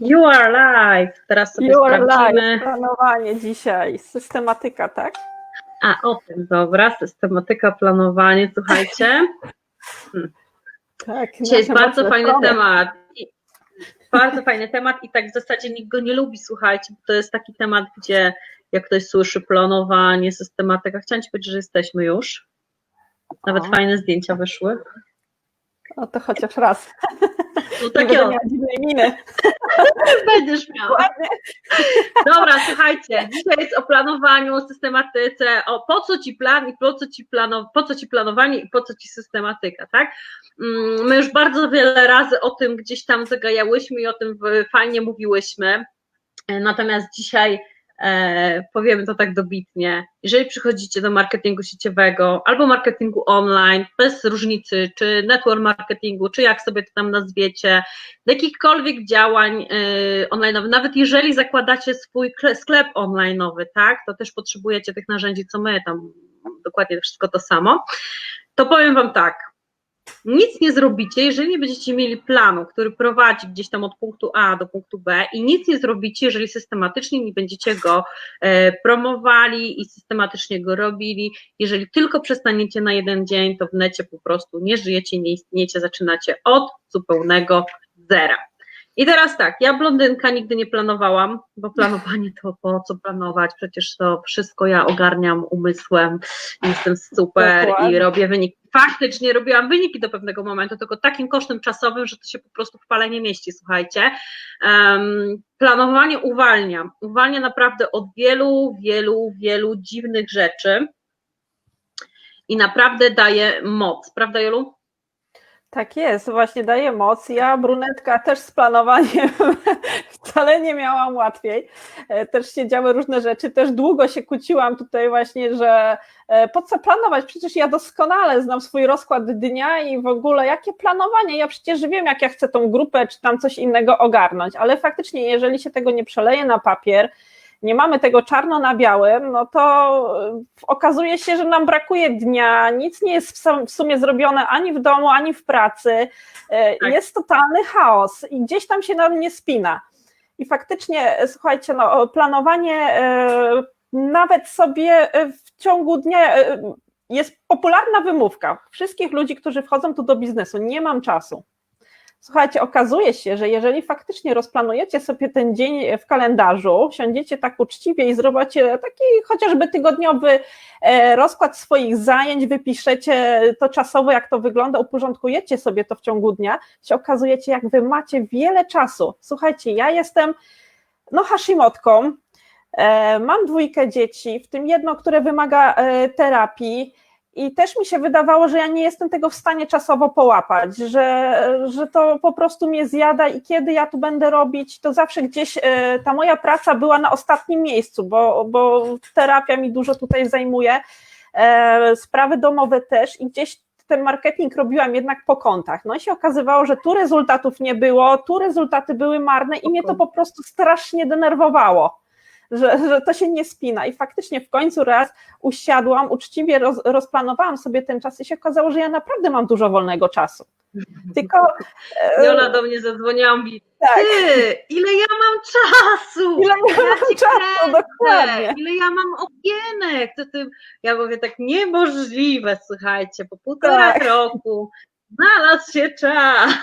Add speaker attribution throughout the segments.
Speaker 1: You are live. Teraz sobie
Speaker 2: You are
Speaker 1: sprawdzimy.
Speaker 2: live, planowanie dzisiaj, systematyka, tak?
Speaker 1: A, o tym, dobra, systematyka, planowanie, słuchajcie.
Speaker 2: Tak.
Speaker 1: Dzisiaj jest bardzo fajny
Speaker 2: strony.
Speaker 1: temat. I, bardzo fajny temat i tak w zasadzie nikt go nie lubi, słuchajcie, bo to jest taki temat, gdzie jak ktoś słyszy planowanie, systematyka, chciałam Ci powiedzieć, że jesteśmy już. Nawet
Speaker 2: O.
Speaker 1: fajne zdjęcia wyszły.
Speaker 2: No to chociaż raz.
Speaker 1: No o,
Speaker 2: miała dziwnej miny.
Speaker 1: będziesz miała. Dobra, słuchajcie, dzisiaj jest o planowaniu, systematyce, o po co ci plan i po co ci, plano, po co ci planowanie i po co ci systematyka, tak? Mm, My już bardzo wiele razy o tym gdzieś tam zagajałyśmy i o tym fajnie mówiłyśmy, E, natomiast dzisiaj e, powiemy to tak dobitnie. Jeżeli przychodzicie do marketingu sieciowego albo marketingu online, bez różnicy, czy network marketingu, czy jak sobie to tam nazwiecie, do jakichkolwiek działań online'owych, nawet jeżeli zakładacie swój kle- sklep online'owy, tak, to też potrzebujecie tych narzędzi, co my, tam dokładnie wszystko to samo, to powiem Wam tak, nic nie zrobicie, jeżeli nie będziecie mieli planu, który prowadzi gdzieś tam od punktu A do punktu B i nic nie zrobicie, jeżeli systematycznie nie będziecie go e, promowali i systematycznie go robili, jeżeli tylko przestaniecie na jeden dzień, to w necie po prostu nie żyjecie, nie istniejecie, zaczynacie od zupełnego zera. I teraz tak, ja blondynka nigdy nie planowałam, bo planowanie to po co planować, przecież to wszystko ja ogarniam umysłem, jestem super i robię wyniki. Faktycznie robiłam wyniki do pewnego momentu, tylko takim kosztem czasowym, że to się po prostu w pale nie mieści, słuchajcie. Um, planowanie uwalnia, uwalnia naprawdę od wielu, wielu, wielu dziwnych rzeczy i naprawdę daje moc, prawda Jolu?
Speaker 2: Tak jest, właśnie daje moc. Ja, brunetka, też z planowaniem wcale nie miałam łatwiej. E, Też się działy różne rzeczy. Też długo się kłóciłam tutaj właśnie, że e, po co planować? Przecież ja doskonale znam swój rozkład dnia i w ogóle jakie planowanie? Ja przecież wiem, jak ja chcę tą grupę czy tam coś innego ogarnąć, ale faktycznie, jeżeli się tego nie przeleje na papier, nie mamy tego czarno na białym, no to y, okazuje się, że nam brakuje dnia, nic nie jest w sumie zrobione ani w domu, ani w pracy. Y,
Speaker 1: Tak.
Speaker 2: Jest totalny chaos i gdzieś tam się nam nie spina. I faktycznie, y, słuchajcie, no, planowanie y, nawet sobie y, w ciągu dnia jest popularna wymówka wszystkich ludzi, którzy wchodzą tu do biznesu. Nie mam czasu. Słuchajcie, okazuje się, że jeżeli faktycznie rozplanujecie sobie ten dzień w kalendarzu, siądziecie tak uczciwie i zrobicie taki chociażby tygodniowy e, rozkład swoich zajęć, wypiszecie to czasowo, jak to wygląda, uporządkujecie sobie to w ciągu dnia, się okazujecie, jak wy macie wiele czasu. Słuchajcie, ja jestem no Hashimotką, e, mam dwójkę dzieci, w tym jedno, które wymaga e, terapii, i też mi się wydawało, że ja nie jestem tego w stanie czasowo połapać, że, że to po prostu mnie zjada i kiedy ja tu będę robić, to zawsze gdzieś e, ta moja praca była na ostatnim miejscu, bo, bo terapia mi dużo tutaj zajmuje, e, sprawy domowe też i gdzieś ten marketing robiłam jednak po kątach. No i się okazywało, że tu rezultatów nie było, tu rezultaty były marne i mnie to po prostu strasznie denerwowało że, że to się nie spina. I faktycznie w końcu raz usiadłam, uczciwie roz, rozplanowałam sobie ten czas i się okazało, że ja naprawdę mam dużo wolnego czasu. Tylko. e,
Speaker 1: Jola do mnie zadzwoniła, mówi,
Speaker 2: tak,
Speaker 1: ty, ile ja mam czasu!
Speaker 2: ile ja mam
Speaker 1: cię
Speaker 2: czasu,
Speaker 1: kręcę,
Speaker 2: dokładnie.
Speaker 1: Ile ja mam okienek? To ty, ja mówię tak niemożliwe, słuchajcie, po półtora
Speaker 2: Tak.
Speaker 1: roku znalazł się czas.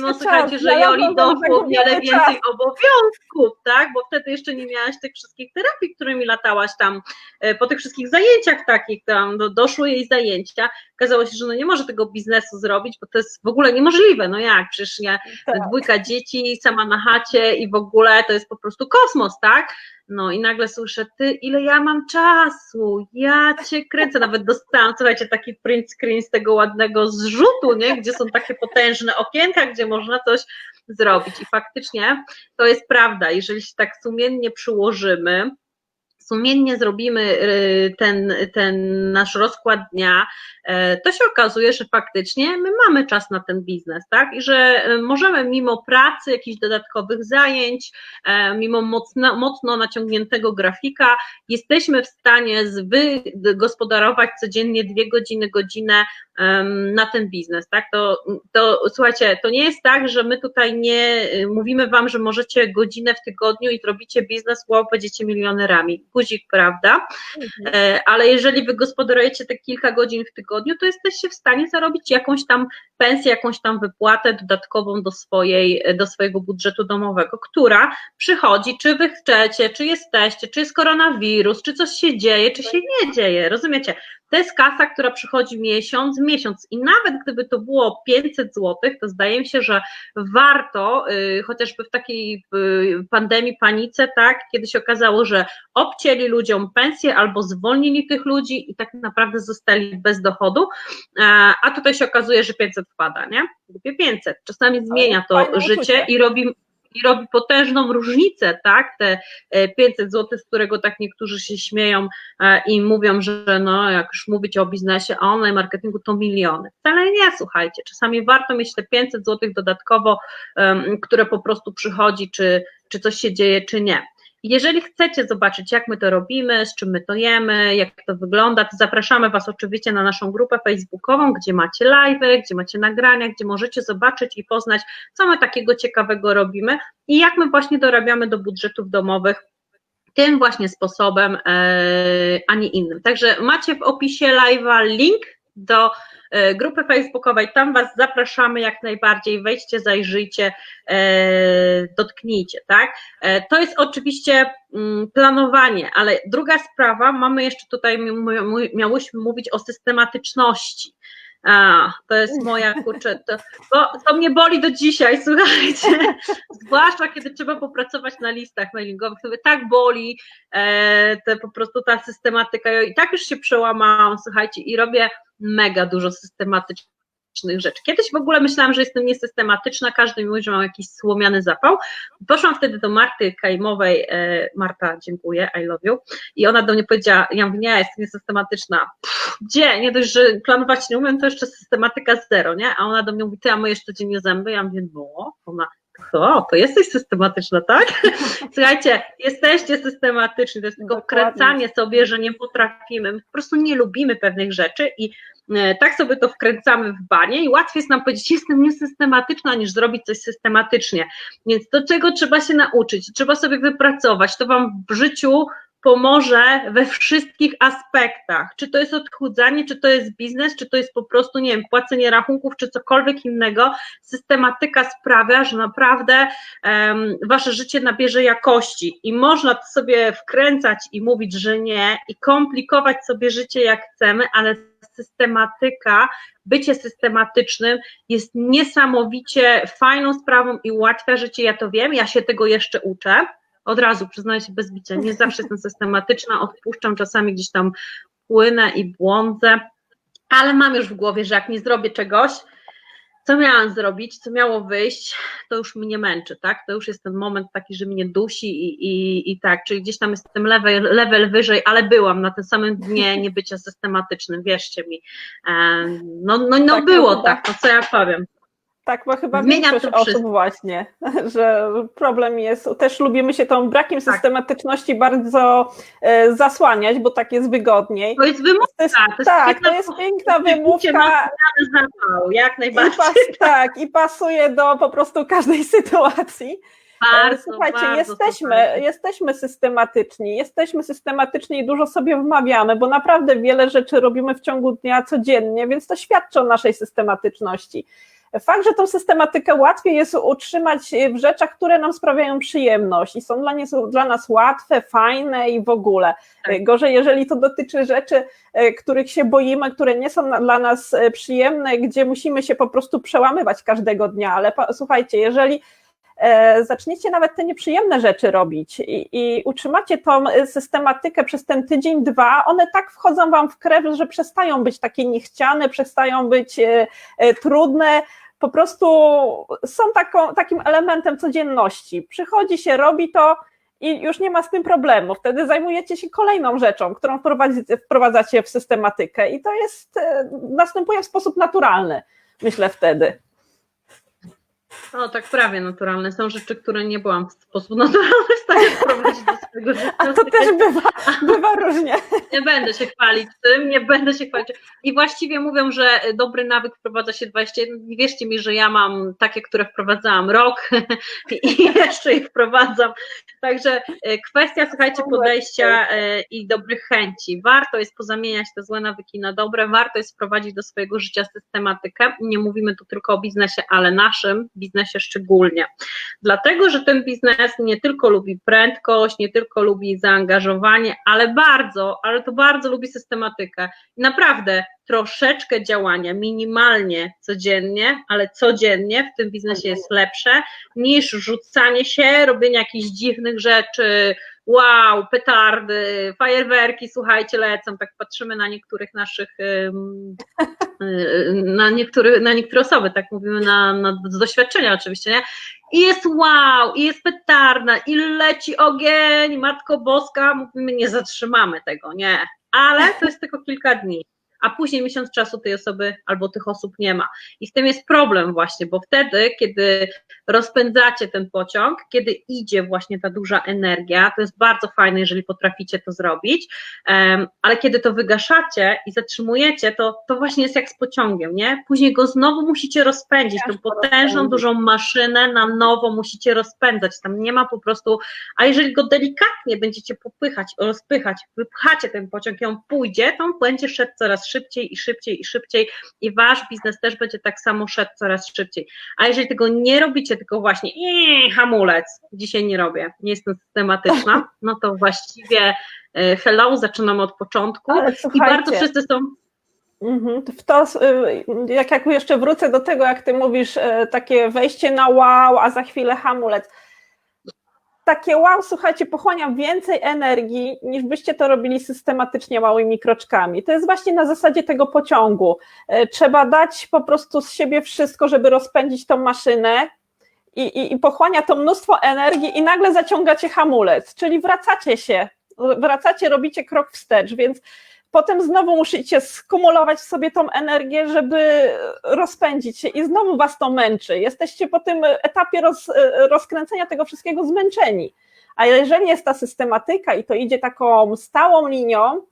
Speaker 1: No,
Speaker 2: się
Speaker 1: słuchajcie,
Speaker 2: czas,
Speaker 1: że Joli doszło
Speaker 2: tak
Speaker 1: wiele więcej obowiązków, tak? Bo wtedy jeszcze nie miałaś tych wszystkich terapii, którymi latałaś tam, e, po tych wszystkich zajęciach takich tam, do, doszły jej zajęcia. Okazało się, że no nie może tego biznesu zrobić, bo to jest w ogóle niemożliwe. No jak? Przecież ja
Speaker 2: Tak.
Speaker 1: dwójka dzieci, sama na chacie i w ogóle to jest po prostu kosmos, tak? No i nagle słyszę, ty, ile ja mam czasu, ja cię kręcę, nawet dostałam, słuchajcie, taki print screen z tego ładnego zrzutu, nie? gdzie są takie potężne okienka, gdzie można coś zrobić. I faktycznie to jest prawda, jeżeli się tak sumiennie przyłożymy, sumiennie zrobimy y, ten, ten nasz rozkład dnia, to się okazuje, że faktycznie my mamy czas na ten biznes, tak? I że e, możemy mimo pracy, jakichś dodatkowych zajęć, e, mimo mocno, mocno naciągniętego grafika, jesteśmy w stanie wygospodarować codziennie dwie godziny, godzinę na ten biznes, tak? To, to słuchajcie, to nie jest tak, że my tutaj nie mówimy wam, że możecie godzinę w tygodniu i zrobicie biznes, wow, będziecie milionerami. Guzik, prawda? Mhm. E, ale jeżeli wy gospodarujecie te kilka godzin w tygodniu, to jesteście w stanie zarobić jakąś tam pensję, jakąś tam wypłatę dodatkową do, swojej, do swojego budżetu domowego, która przychodzi, czy wy chcecie, czy jesteście, czy jest koronawirus, czy coś się dzieje, czy się nie dzieje, rozumiecie? To jest kasa, która przychodzi miesiąc, miesiąc i nawet gdyby to było 500 zł, to zdaje mi się, że warto, y, chociażby w takiej y, pandemii, panice, tak, kiedy się okazało, że obcięli ludziom pensję albo zwolnili tych ludzi i tak naprawdę zostali bez dochodu, a tutaj się okazuje, że 500 wpada, nie? Głupie 500. Czasami zmienia to życie i robi, i robi potężną różnicę, tak, te 500 e, zł, z którego tak niektórzy się śmieją e, i mówią, że no, jak już mówić o biznesie, online marketingu, to miliony. Wcale nie, słuchajcie, czasami warto mieć te 500 zł dodatkowo, które po prostu przychodzi, czy, czy coś się dzieje, czy nie. Jeżeli chcecie zobaczyć, jak my to robimy, z czym my to jemy, jak to wygląda, to zapraszamy Was oczywiście na naszą grupę facebookową, gdzie macie live, gdzie macie nagrania, gdzie możecie zobaczyć i poznać, co my takiego ciekawego robimy i jak my właśnie dorabiamy do budżetów domowych tym właśnie sposobem, e, a nie innym. Także macie w opisie live'a link do grupy facebookowej, tam Was zapraszamy jak najbardziej, wejdźcie, zajrzyjcie, e, dotknijcie, tak? E, to jest oczywiście mm, planowanie, ale druga sprawa, mamy jeszcze tutaj, miałyśmy mówić o systematyczności. A, to jest moja kurczę, to, to, to, mnie boli do dzisiaj, słuchajcie. Zwłaszcza kiedy trzeba popracować na listach mailingowych, to mnie tak boli, e, te, po prostu ta systematyka. Ja i tak już się przełamałam, słuchajcie, i robię mega dużo systematycznych rzeczy. Kiedyś w ogóle myślałam, że jestem niesystematyczna, każdy mówi, że mam jakiś słomiany zapał. Poszłam wtedy do Marty Kajmowej, e, Marta, dziękuję, I love you, i ona do mnie powiedziała, ja mówię, nie, jestem niesystematyczna. Pff, gdzie? Nie dość, że planować nie umiem, to jeszcze systematyka zero, nie? A ona do mnie mówi, ty, a myjesz codziennie zęby? Ja mówię, no, ona, o, to jesteś systematyczna, tak? Słuchajcie, jesteście systematyczni, to jest tylko wkręcanie sobie, że nie potrafimy, my po prostu nie lubimy pewnych rzeczy i e, tak sobie to wkręcamy w banie i łatwiej jest nam powiedzieć, jestem niesystematyczna, niż zrobić coś systematycznie. Więc do czego trzeba się nauczyć, trzeba sobie wypracować, to wam w życiu pomoże we wszystkich aspektach. Czy to jest odchudzanie, czy to jest biznes, czy to jest po prostu, nie wiem, płacenie rachunków, czy cokolwiek innego. Systematyka sprawia, że naprawdę um, wasze życie nabierze jakości i można to sobie wkręcać i mówić, że nie, i komplikować sobie życie jak chcemy, ale systematyka, bycie systematycznym jest niesamowicie fajną sprawą i ułatwia życie. Ja to wiem, ja się tego jeszcze uczę od razu przyznaję się bez bicia, nie zawsze jestem systematyczna, odpuszczam, czasami gdzieś tam płynę i błądzę, ale mam już w głowie, że jak nie zrobię czegoś, co miałam zrobić, co miało wyjść, to już mnie męczy, tak? To już jest ten moment taki, że mnie dusi i, i, i tak, czyli gdzieś tam jestem level, level wyżej, ale byłam na tym samym dnie niebycia systematycznym, wierzcie mi. No, no, no tak, było tak, no co ja powiem.
Speaker 2: Tak, bo chyba Zmienia większość osób właśnie, że problem jest, też lubimy się tą brakiem tak. systematyczności bardzo e, zasłaniać, bo tak jest wygodniej.
Speaker 1: To jest wymówka. To jest,
Speaker 2: to jest tak, to jest piękna wymówka.
Speaker 1: Jak najbardziej.
Speaker 2: I pas, tak, i pasuje do po prostu każdej sytuacji. E, bardzo, Słuchajcie, bardzo jesteśmy, jesteśmy systematyczni, jesteśmy systematyczni i dużo sobie wmawiamy, bo naprawdę wiele rzeczy robimy w ciągu dnia codziennie, więc to świadczy o naszej systematyczności. Fakt, że tą systematykę łatwiej jest utrzymać w rzeczach, które nam sprawiają przyjemność i są dla, nie, dla nas łatwe, fajne i w ogóle. Tak. Gorzej, jeżeli to dotyczy rzeczy, e, których się boimy, które nie są dla nas przyjemne, gdzie musimy się po prostu przełamywać każdego dnia. Ale słuchajcie, jeżeli e, zaczniecie nawet te nieprzyjemne rzeczy robić i, i, utrzymacie tą systematykę przez ten tydzień, dwa, one tak wchodzą wam w krew, że przestają być takie niechciane, przestają być trudne, po prostu są taką, takim elementem codzienności. Przychodzi się, robi to i już nie ma z tym problemu. Wtedy zajmujecie się kolejną rzeczą, którą wprowadzacie w systematykę i to jest, e, następuje w sposób naturalny, myślę wtedy.
Speaker 1: No tak prawie naturalne. Są rzeczy, które nie byłam w sposób naturalny wprowadzić do swojego życia.
Speaker 2: A to też bywa, bywa różnie.
Speaker 1: Nie będę się chwalić tym, nie będę się chwalić. I właściwie mówią, że dobry nawyk wprowadza się 21. Nie wierzcie mi, że ja mam takie, które wprowadzałam rok i jeszcze je wprowadzam. Także e, kwestia, słuchajcie, podejścia e, i dobrych chęci. Warto jest pozamieniać te złe nawyki na dobre, warto jest wprowadzić do swojego życia systematykę. Nie mówimy tu tylko o biznesie, ale naszym biznesie szczególnie. Dlatego, że ten biznes nie tylko lubi prędkość, nie tylko lubi zaangażowanie, ale bardzo, ale to bardzo lubi systematykę. Naprawdę troszeczkę działania, minimalnie codziennie, ale codziennie w tym biznesie jest lepsze niż rzucanie się, robienie jakichś dziwnych rzeczy, wow, petardy, fajerwerki, słuchajcie, lecą, tak patrzymy na niektórych naszych, y, na, niektóry, na niektóre osoby, tak mówimy na, na, z doświadczenia oczywiście, nie? I jest wow, i jest petarda, i leci ogień, Matko Boska, mówimy, nie zatrzymamy tego, nie, ale to jest tylko kilka dni a później miesiąc czasu tej osoby albo tych osób nie ma. I w tym jest problem właśnie, bo wtedy, kiedy rozpędzacie ten pociąg, kiedy idzie właśnie ta duża energia, to jest bardzo fajne, jeżeli potraficie to zrobić, ale kiedy to wygaszacie i zatrzymujecie, to, to właśnie jest jak z pociągiem, nie? Później go znowu musicie rozpędzić, tą potężną, dużą maszynę na nowo musicie rozpędzać, tam nie ma po prostu, a jeżeli go delikatnie będziecie popychać, rozpychać, wypchacie ten pociąg i on pójdzie, to on będzie szedł coraz szybciej i szybciej i szybciej i wasz biznes też będzie tak samo szedł coraz szybciej. A jeżeli tego nie robicie, tylko właśnie ee, hamulec, dzisiaj nie robię, nie jestem systematyczna, no to właściwie e, hello, zaczynamy od początku. I bardzo wszyscy są
Speaker 2: mhm, w to, y, jak, jak jeszcze wrócę do tego, jak ty mówisz, e, takie wejście na wow, a za chwilę hamulec takie wow, słuchajcie, pochłania więcej energii, niż byście to robili systematycznie małymi kroczkami. To jest właśnie na zasadzie tego pociągu. E, trzeba dać po prostu z siebie wszystko, żeby rozpędzić tą maszynę. I, i, i pochłania to mnóstwo energii, i nagle zaciągacie hamulec, czyli wracacie się, wracacie, robicie krok wstecz, więc potem znowu musicie skumulować w sobie tą energię, żeby rozpędzić się i znowu was to męczy. Jesteście po tym etapie roz, rozkręcenia tego wszystkiego zmęczeni. A jeżeli jest ta systematyka i to idzie taką stałą linią,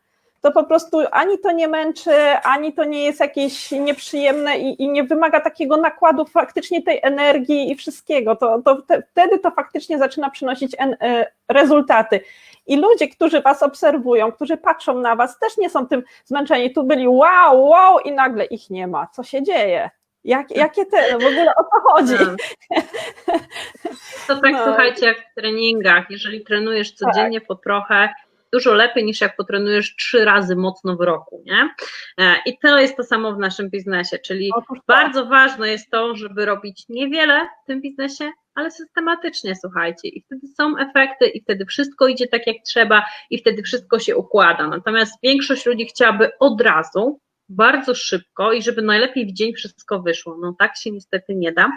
Speaker 2: to po prostu ani to nie męczy, ani to nie jest jakieś nieprzyjemne i, i nie wymaga takiego nakładu faktycznie tej energii i wszystkiego. To, to te, wtedy to faktycznie zaczyna przynosić en, e, rezultaty. I ludzie, którzy was obserwują, którzy patrzą na was, też nie są tym zmęczeni. Tu byli wow, wow i nagle ich nie ma. Co się dzieje? Jak, jakie te, w ogóle o co chodzi?
Speaker 1: No. To tak no. słuchajcie, jak w treningach, jeżeli trenujesz codziennie tak. po trochę, dużo lepiej niż jak potrenujesz trzy razy mocno w roku, nie? E, I to jest to samo w naszym biznesie, czyli bardzo ważne jest to, żeby robić niewiele w tym biznesie, ale systematycznie, słuchajcie, i wtedy są efekty, i wtedy wszystko idzie tak, jak trzeba, i wtedy wszystko się układa. Natomiast większość ludzi chciałaby od razu, bardzo szybko i żeby najlepiej w dzień wszystko wyszło. No tak się niestety nie da.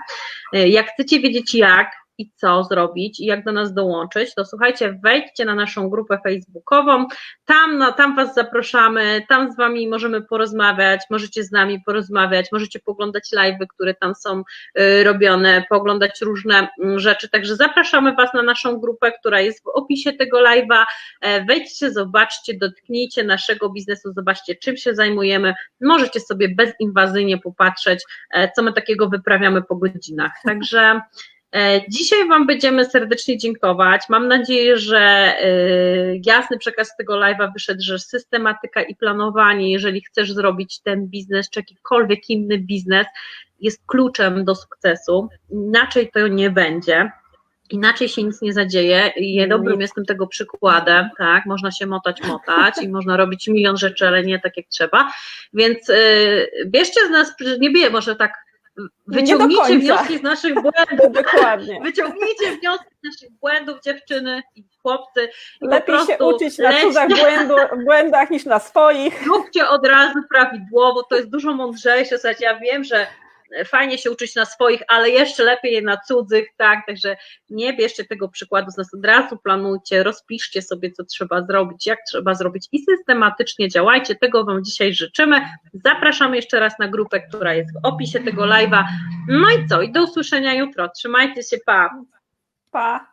Speaker 1: E, jak chcecie wiedzieć jak, i co zrobić i jak do nas dołączyć, to słuchajcie, wejdźcie na naszą grupę facebookową, tam, no, tam Was zapraszamy, tam z Wami możemy porozmawiać, możecie z nami porozmawiać, możecie poglądać live'y, które tam są y, robione, poglądać różne y, rzeczy, także zapraszamy Was na naszą grupę, która jest w opisie tego live'a, e, wejdźcie, zobaczcie, dotknijcie naszego biznesu, zobaczcie czym się zajmujemy, możecie sobie bezinwazyjnie popatrzeć, e, co my takiego wyprawiamy po godzinach, także dzisiaj Wam będziemy serdecznie dziękować. Mam nadzieję, że e, jasny przekaz z tego live'a wyszedł, że systematyka i planowanie, jeżeli chcesz zrobić ten biznes czy jakikolwiek inny biznes, jest kluczem do sukcesu. Inaczej to nie będzie. Inaczej się nic nie zadzieje. Ja dobrym jestem tego przykładem, tak, można się motać, motać i można robić milion rzeczy, ale nie tak jak trzeba, więc yy, bierzcie z nas, nie bije może tak Wyciągnijcie wnioski z naszych błędów.
Speaker 2: Dokładnie.
Speaker 1: Wyciągnijcie wnioski z naszych błędów, dziewczyny i chłopcy.
Speaker 2: I Lepiej się uczyć na cudzych błędu, błędach niż na swoich.
Speaker 1: Róbcie od razu prawidłowo, to jest dużo mądrzejsze. Słuchajcie, ja wiem, że fajnie się uczyć na swoich, ale jeszcze lepiej na cudzych, tak, także nie bierzcie tego przykładu z nas, od razu planujcie, rozpiszcie sobie, co trzeba zrobić, jak trzeba zrobić i systematycznie działajcie, tego Wam dzisiaj życzymy, zapraszamy jeszcze raz na grupę, która jest w opisie tego live'a, no i co, i do usłyszenia jutro, trzymajcie się, pa!
Speaker 2: Pa!